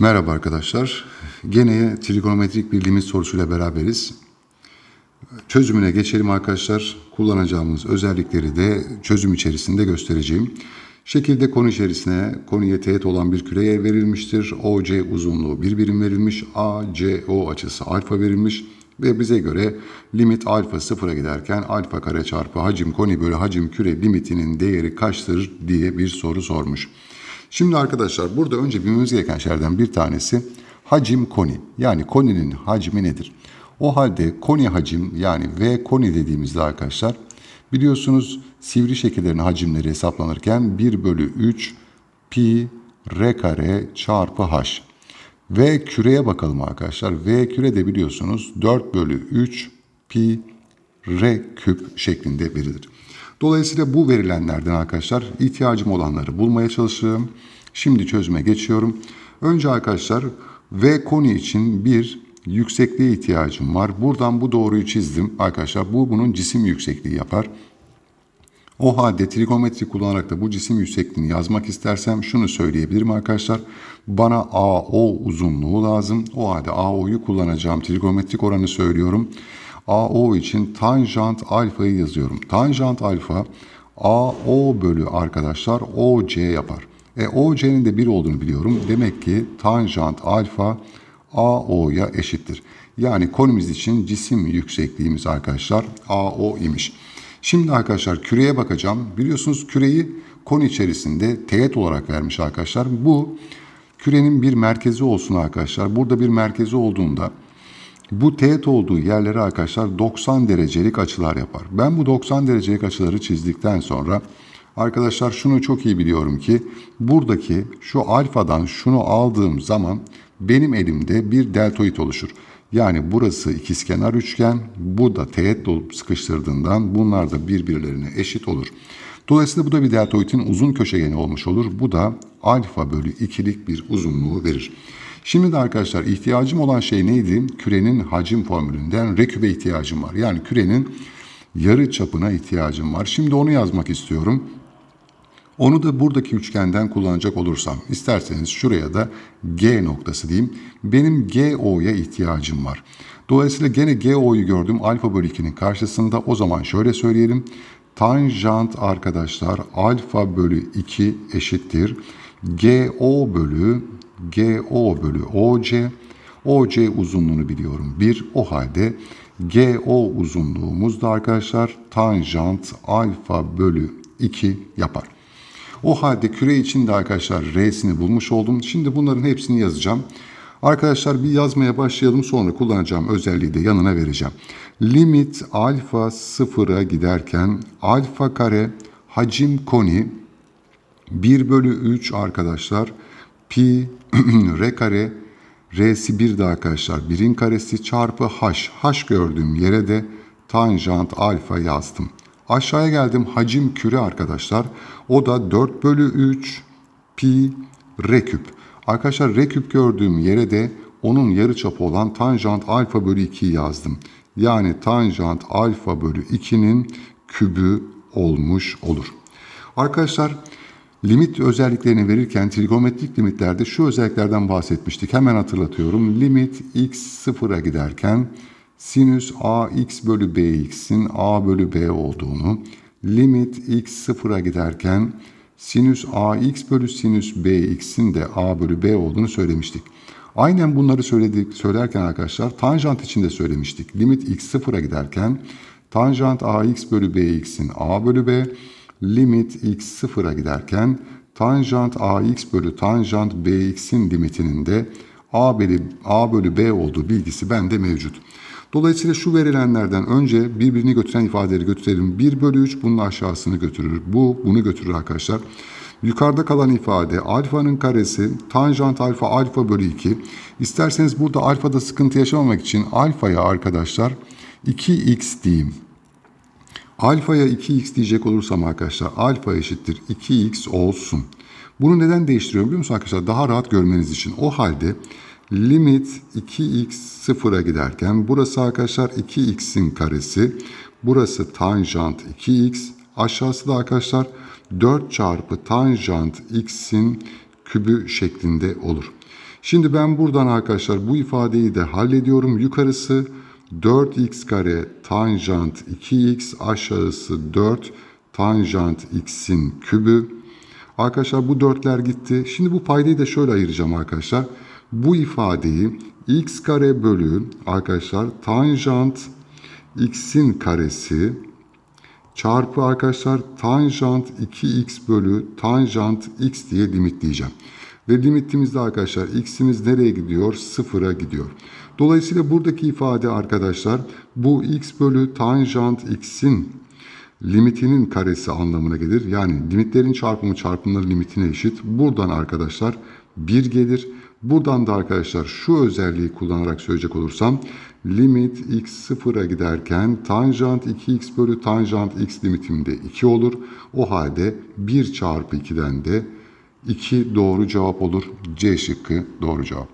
Merhaba arkadaşlar. Gene trigonometrik bir limit sorusuyla beraberiz. Çözümüne geçelim arkadaşlar. Kullanacağımız özellikleri de çözüm içerisinde göstereceğim. Şekilde konu içerisine konuya teğet olan bir küreye verilmiştir. OC uzunluğu bir birim verilmiş. ACO açısı alfa verilmiş. Ve bize göre limit alfa sıfıra giderken alfa kare çarpı hacim koni bölü hacim küre limitinin değeri kaçtır diye bir soru sormuş. Şimdi arkadaşlar burada önce bilmemiz gereken şeylerden bir tanesi hacim koni. Yani koninin hacmi nedir? O halde koni hacim yani V koni dediğimizde arkadaşlar biliyorsunuz sivri şekillerin hacimleri hesaplanırken 1 bölü 3 pi r kare çarpı h. V küreye bakalım arkadaşlar. V küre de biliyorsunuz 4 bölü 3 pi r küp şeklinde verilir. Dolayısıyla bu verilenlerden arkadaşlar ihtiyacım olanları bulmaya çalışıyorum. Şimdi çözüme geçiyorum. Önce arkadaşlar V koni için bir yüksekliğe ihtiyacım var. Buradan bu doğruyu çizdim arkadaşlar. Bu bunun cisim yüksekliği yapar. O halde trigonometri kullanarak da bu cisim yüksekliğini yazmak istersem şunu söyleyebilirim arkadaşlar. Bana AO uzunluğu lazım. O halde AO'yu kullanacağım. Trigonometrik oranı söylüyorum. AO için tanjant alfayı yazıyorum. Tanjant alfa AO bölü arkadaşlar OC yapar. E OC'nin de 1 olduğunu biliyorum. Demek ki tanjant alfa AO'ya eşittir. Yani konumuz için cisim yüksekliğimiz arkadaşlar AO imiş. Şimdi arkadaşlar küreye bakacağım. Biliyorsunuz küreyi konu içerisinde teğet olarak vermiş arkadaşlar. Bu kürenin bir merkezi olsun arkadaşlar. Burada bir merkezi olduğunda bu teğet olduğu yerlere arkadaşlar 90 derecelik açılar yapar. Ben bu 90 derecelik açıları çizdikten sonra arkadaşlar şunu çok iyi biliyorum ki buradaki şu alfadan şunu aldığım zaman benim elimde bir deltoid oluşur. Yani burası ikizkenar üçgen, bu da teğet dolup sıkıştırdığından bunlar da birbirlerine eşit olur. Dolayısıyla bu da bir deltoidin uzun köşegeni olmuş olur. Bu da alfa bölü ikilik bir uzunluğu verir. Şimdi de arkadaşlar ihtiyacım olan şey neydi? Kürenin hacim formülünden rekübe ihtiyacım var. Yani kürenin yarı çapına ihtiyacım var. Şimdi onu yazmak istiyorum. Onu da buradaki üçgenden kullanacak olursam, isterseniz şuraya da G noktası diyeyim. Benim GO'ya ihtiyacım var. Dolayısıyla gene GO'yu gördüm alfa bölü 2'nin karşısında. O zaman şöyle söyleyelim. Tanjant arkadaşlar alfa bölü 2 eşittir. GO bölü GO bölü OC. OC uzunluğunu biliyorum 1. O halde GO uzunluğumuz da arkadaşlar tanjant alfa bölü 2 yapar. O halde küre için de arkadaşlar R'sini bulmuş oldum. Şimdi bunların hepsini yazacağım. Arkadaşlar bir yazmaya başlayalım sonra kullanacağım özelliği de yanına vereceğim. Limit alfa sıfıra giderken alfa kare hacim koni 1 bölü 3 arkadaşlar pi r kare r'si 1 de arkadaşlar 1'in karesi çarpı h. h gördüğüm yere de tanjant alfa yazdım. Aşağıya geldim hacim küre arkadaşlar. O da 4 bölü 3 pi r küp. Arkadaşlar r küp gördüğüm yere de onun yarıçapı olan tanjant alfa bölü 2'yi yazdım. Yani tanjant alfa bölü 2'nin kübü olmuş olur. Arkadaşlar limit özelliklerini verirken trigonometrik limitlerde şu özelliklerden bahsetmiştik. Hemen hatırlatıyorum. Limit x sıfıra giderken sinüs ax bölü bx'in a bölü b olduğunu, limit x sıfıra giderken sinüs ax bölü sinüs bx'in de a bölü b olduğunu söylemiştik. Aynen bunları söyledik, söylerken arkadaşlar tanjant için de söylemiştik. Limit x sıfıra giderken tanjant ax bölü bx'in a bölü b, limit x sıfıra giderken tanjant ax bölü tanjant bx'in limitinin de a bölü, a bölü b olduğu bilgisi bende mevcut. Dolayısıyla şu verilenlerden önce birbirini götüren ifadeleri götürelim. 1 bölü 3 bunun aşağısını götürür. Bu bunu götürür arkadaşlar. Yukarıda kalan ifade alfanın karesi tanjant alfa alfa bölü 2. İsterseniz burada alfada sıkıntı yaşamamak için alfaya arkadaşlar 2x diyeyim. Alfaya 2x diyecek olursam arkadaşlar alfa eşittir 2x olsun. Bunu neden değiştiriyorum biliyor musunuz arkadaşlar? Daha rahat görmeniz için. O halde limit 2x sıfıra giderken burası arkadaşlar 2x'in karesi. Burası tanjant 2x. Aşağısı da arkadaşlar 4 çarpı tanjant x'in kübü şeklinde olur. Şimdi ben buradan arkadaşlar bu ifadeyi de hallediyorum. Yukarısı 4x kare tanjant 2x aşağısı 4 tanjant x'in kübü. Arkadaşlar bu dörtler gitti. Şimdi bu paydayı da şöyle ayıracağım arkadaşlar. Bu ifadeyi x kare bölü arkadaşlar tanjant x'in karesi çarpı arkadaşlar tanjant 2x bölü tanjant x diye limitleyeceğim. Ve limitimizde arkadaşlar x'imiz nereye gidiyor? Sıfıra gidiyor. Dolayısıyla buradaki ifade arkadaşlar bu x bölü tanjant x'in limitinin karesi anlamına gelir. Yani limitlerin çarpımı çarpımların limitine eşit. Buradan arkadaşlar 1 gelir. Buradan da arkadaşlar şu özelliği kullanarak söyleyecek olursam limit x sıfıra giderken tanjant 2x bölü tanjant x limitimde 2 olur. O halde 1 çarpı 2'den de 2 doğru cevap olur. C şıkkı doğru cevaptır.